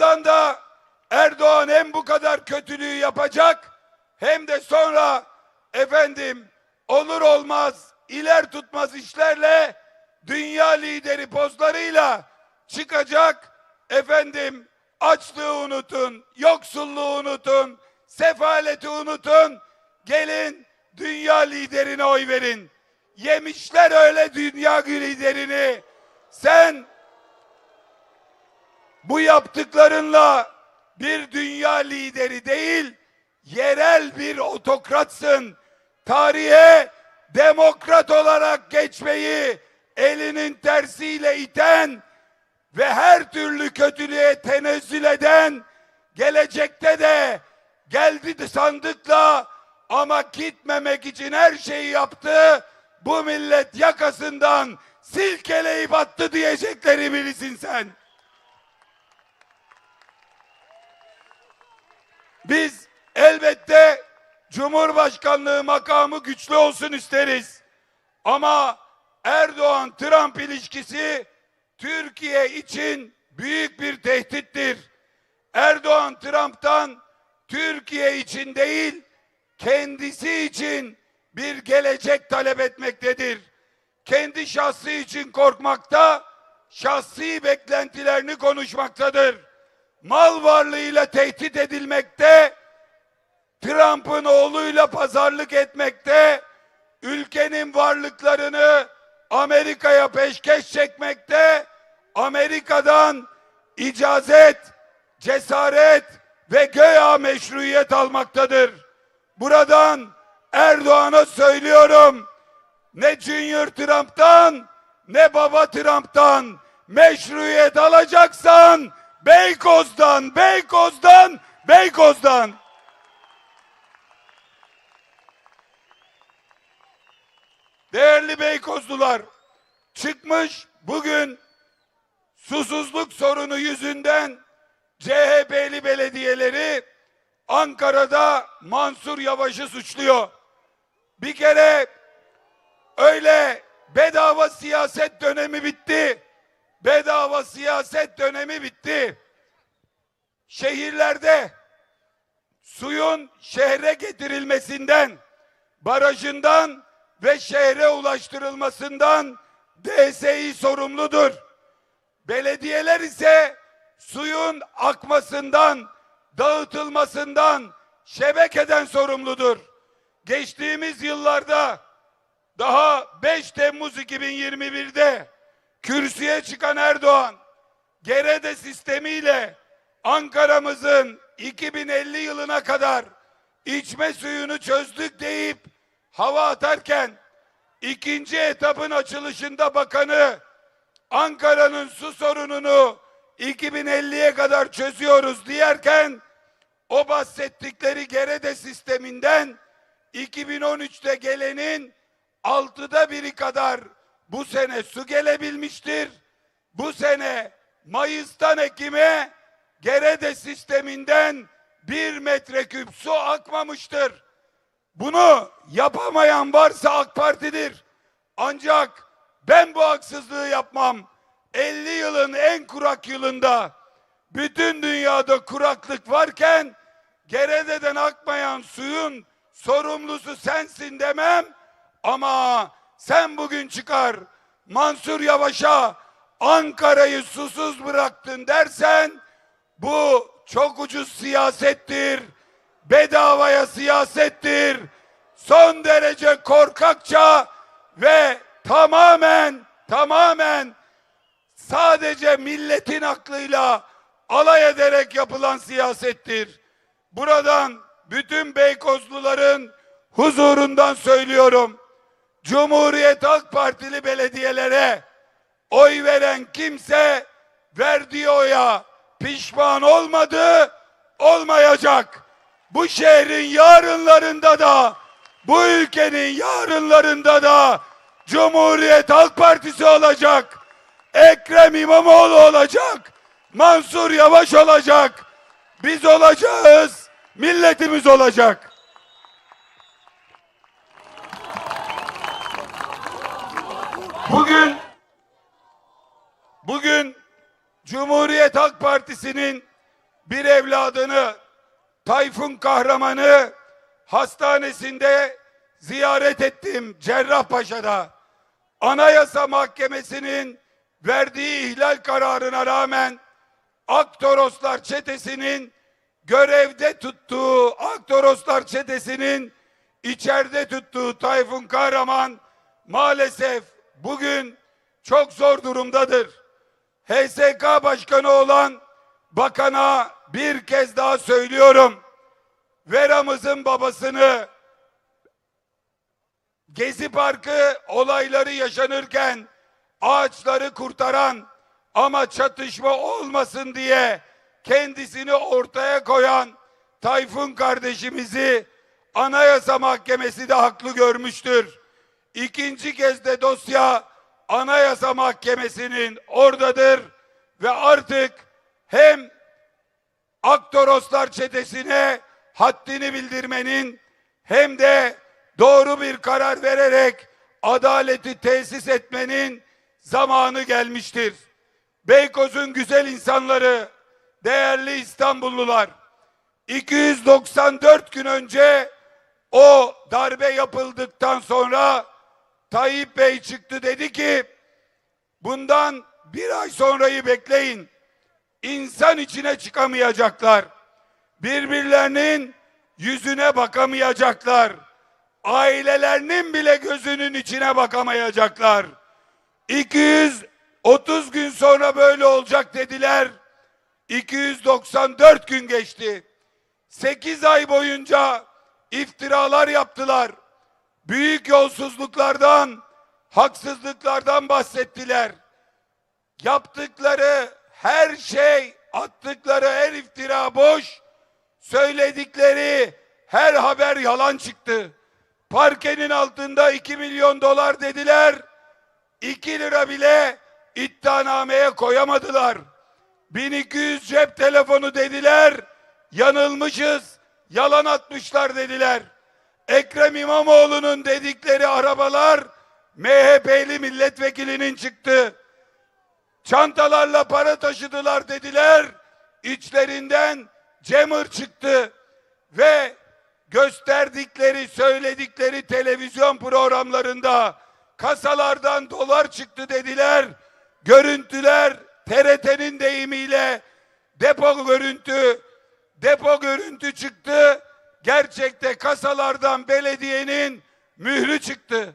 yandan da Erdoğan hem bu kadar kötülüğü yapacak hem de sonra efendim olur olmaz iler tutmaz işlerle dünya lideri pozlarıyla çıkacak efendim açlığı unutun, yoksulluğu unutun, sefaleti unutun. Gelin dünya liderine oy verin. Yemişler öyle dünya liderini. Sen bu yaptıklarınla bir dünya lideri değil, yerel bir otokratsın. Tarihe demokrat olarak geçmeyi elinin tersiyle iten ve her türlü kötülüğe tenezzül eden gelecekte de geldi sandıkla ama gitmemek için her şeyi yaptı. Bu millet yakasından silkeleyip attı diyecekleri birisin sen. Biz elbette Cumhurbaşkanlığı makamı güçlü olsun isteriz. Ama Erdoğan Trump ilişkisi Türkiye için büyük bir tehdittir. Erdoğan Trump'tan Türkiye için değil, kendisi için bir gelecek talep etmektedir. Kendi şahsı için korkmakta, şahsi beklentilerini konuşmaktadır. Mal varlığıyla tehdit edilmekte, Trump'ın oğluyla pazarlık etmekte, ülkenin varlıklarını Amerika'ya peşkeş çekmekte, Amerika'dan icazet, cesaret ve göya meşruiyet almaktadır. Buradan Erdoğan'a söylüyorum, ne Junior Trump'tan ne baba Trump'tan meşruiyet alacaksan Beykoz'dan, Beykoz'dan, Beykoz'dan. Değerli Beykozlular, çıkmış bugün susuzluk sorunu yüzünden CHP'li belediyeleri Ankara'da Mansur Yavaş'ı suçluyor. Bir kere öyle bedava siyaset dönemi bitti. Bedava siyaset dönemi bitti. Şehirlerde suyun şehre getirilmesinden, barajından ve şehre ulaştırılmasından DSİ sorumludur. Belediyeler ise suyun akmasından, dağıtılmasından, şebekeden sorumludur. Geçtiğimiz yıllarda daha 5 Temmuz 2021'de kürsüye çıkan Erdoğan Gerede sistemiyle Ankara'mızın 2050 yılına kadar içme suyunu çözdük deyip hava atarken ikinci etapın açılışında bakanı Ankara'nın su sorununu 2050'ye kadar çözüyoruz diyerken o bahsettikleri Gerede sisteminden 2013'te gelenin altıda biri kadar bu sene su gelebilmiştir. Bu sene Mayıs'tan Ekim'e Gerede sisteminden bir metreküp su akmamıştır. Bunu yapamayan varsa AK Parti'dir. Ancak ben bu haksızlığı yapmam. 50 yılın en kurak yılında bütün dünyada kuraklık varken Gerede'den akmayan suyun sorumlusu sensin demem. Ama sen bugün çıkar Mansur Yavaş'a Ankara'yı susuz bıraktın dersen bu çok ucuz siyasettir. Bedavaya siyasettir. Son derece korkakça ve tamamen tamamen sadece milletin aklıyla alay ederek yapılan siyasettir. Buradan bütün Beykozluların huzurundan söylüyorum. Cumhuriyet Halk Partili belediyelere oy veren kimse verdiği oya pişman olmadı, olmayacak. Bu şehrin yarınlarında da, bu ülkenin yarınlarında da Cumhuriyet Halk Partisi olacak. Ekrem İmamoğlu olacak. Mansur Yavaş olacak. Biz olacağız. Milletimiz olacak. Bugün bugün Cumhuriyet Halk Partisi'nin bir evladını Tayfun Kahraman'ı hastanesinde ziyaret ettim Cerrahpaşa'da. Anayasa Mahkemesi'nin verdiği ihlal kararına rağmen Aktoroslar çetesinin görevde tuttuğu Aktoroslar çetesinin içeride tuttuğu Tayfun Kahraman maalesef bugün çok zor durumdadır. HSK Başkanı olan bakana bir kez daha söylüyorum. Veramızın babasını Gezi Parkı olayları yaşanırken ağaçları kurtaran ama çatışma olmasın diye kendisini ortaya koyan Tayfun kardeşimizi Anayasa Mahkemesi de haklı görmüştür. İkinci kez de dosya Anayasa Mahkemesi'nin oradadır ve artık hem Aktoroslar çetesine haddini bildirmenin hem de doğru bir karar vererek adaleti tesis etmenin zamanı gelmiştir. Beykoz'un güzel insanları, değerli İstanbullular, 294 gün önce o darbe yapıldıktan sonra Tayyip Bey çıktı dedi ki bundan bir ay sonrayı bekleyin. İnsan içine çıkamayacaklar. Birbirlerinin yüzüne bakamayacaklar. Ailelerinin bile gözünün içine bakamayacaklar. 230 gün sonra böyle olacak dediler. 294 gün geçti. 8 ay boyunca iftiralar yaptılar. Büyük yolsuzluklardan, haksızlıklardan bahsettiler. Yaptıkları her şey, attıkları her iftira boş. Söyledikleri her haber yalan çıktı. Parkenin altında 2 milyon dolar dediler. 2 lira bile iddianameye koyamadılar. 1200 cep telefonu dediler. Yanılmışız. Yalan atmışlar dediler. Ekrem İmamoğlu'nun dedikleri arabalar MHP'li milletvekilinin çıktı. Çantalarla para taşıdılar dediler. İçlerinden Cemır çıktı ve gösterdikleri, söyledikleri televizyon programlarında kasalardan dolar çıktı dediler. Görüntüler TRT'nin deyimiyle depo görüntü, depo görüntü çıktı. Gerçekte kasalardan belediyenin mührü çıktı.